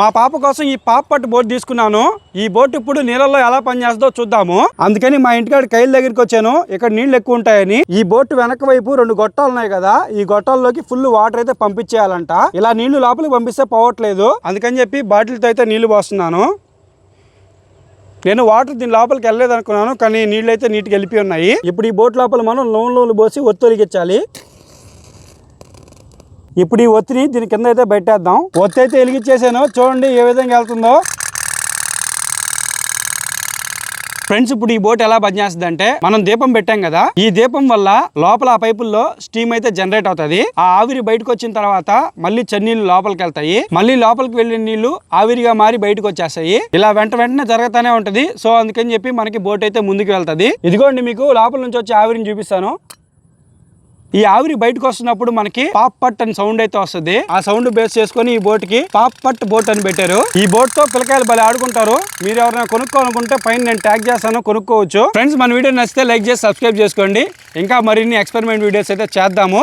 మా పాప కోసం ఈ పాప పట్టు బోట్ తీసుకున్నాను. ఈ బోట్ ఇప్పుడు నీళ్ళలో ఎలా పనిచేస్తుందో చూద్దాము. అందుకని మా ఇంటికాడ కైల దగ్గరికి వచ్చాను. ఇక్కడ నీళ్ళు ఎక్కువ ఉంటాయని. ఈ బోట్ వెనక వైపు రెండు గొట్టాలు ఉన్నాయి కదా. ఈ గొట్టాల్లోకి ఫుల్ వాటర్ అయితే పంపించేయాలంట. ఇలా నీళ్ళు లోపలికి పంపిస్తే పోవట్లేదు. అందుకని చెప్పి బాటిల్తో అయితే నీళ్ళు పోస్తున్నాను. నేను వాటర్ దీని లోపలికి వెళ్ళలేదు అనుకున్నాను కానీ నీళ్ళు అయితే నీటికి వెళ్ళిపోయి ఉన్నాయి. ఇప్పుడు ఈ బోట్ లోపల మనం లోన్ లోన్లు పోసి ఒత్తొలిగించాలి ఇప్పుడు ఈ ఒత్తిని దీని కింద అయితే పెట్టేద్దాం. ఒత్తి అయితే వెలిగించేసాను చూడండి ఏ విధంగా వెళ్తుందో. ఫ్రెండ్స్ ఇప్పుడు ఈ బోట్ ఎలా పనిచేస్తుంది అంటే మనం దీపం పెట్టాం కదా ఈ దీపం వల్ల లోపల ఆ పైపుల్లో స్టీమ్ అయితే జనరేట్ అవుతుంది. ఆ ఆవిరి బయటకు వచ్చిన తర్వాత మళ్ళీ చెన్నీళ్ళు లోపలికి వెళ్తాయి. మళ్ళీ లోపలికి వెళ్ళిన నీళ్ళు ఆవిరిగా మారి బయటకు వచ్చేస్తాయి. ఇలా వెంట వెంటనే జరుగుతానే ఉంటది. సో అందుకని చెప్పి మనకి బోట్ అయితే ముందుకు వెళ్తుంది. ఇదిగోండి మీకు లోపల నుంచి వచ్చి ఆవిరిని చూపిస్తాను. ఈ ఆవిరి బయటకు వస్తున్నప్పుడు మనకి పాప్ పట్ అని సౌండ్ అయితే వస్తుంది. ఆ సౌండ్ బేస్ చేసుకొని ఈ బోట్కి పాప్ పట్ బోట్ అని పెట్టారు. ఈ బోట్తో పిల్లకాయలు భలే ఆడుకుంటారు. మీరు ఎవరైనా కొనుక్కోవాలనుకుంటే పైన నేను ట్యాగ్ చేస్తాను కొనుక్కోవచ్చు. ఫ్రెండ్స్ మన వీడియో నచ్చితే లైక్ చేసి సబ్స్క్రైబ్ చేసుకోండి. ఇంకా మరిన్ని ఎక్స్పెరిమెంట్ వీడియోస్ అయితే చేద్దాము.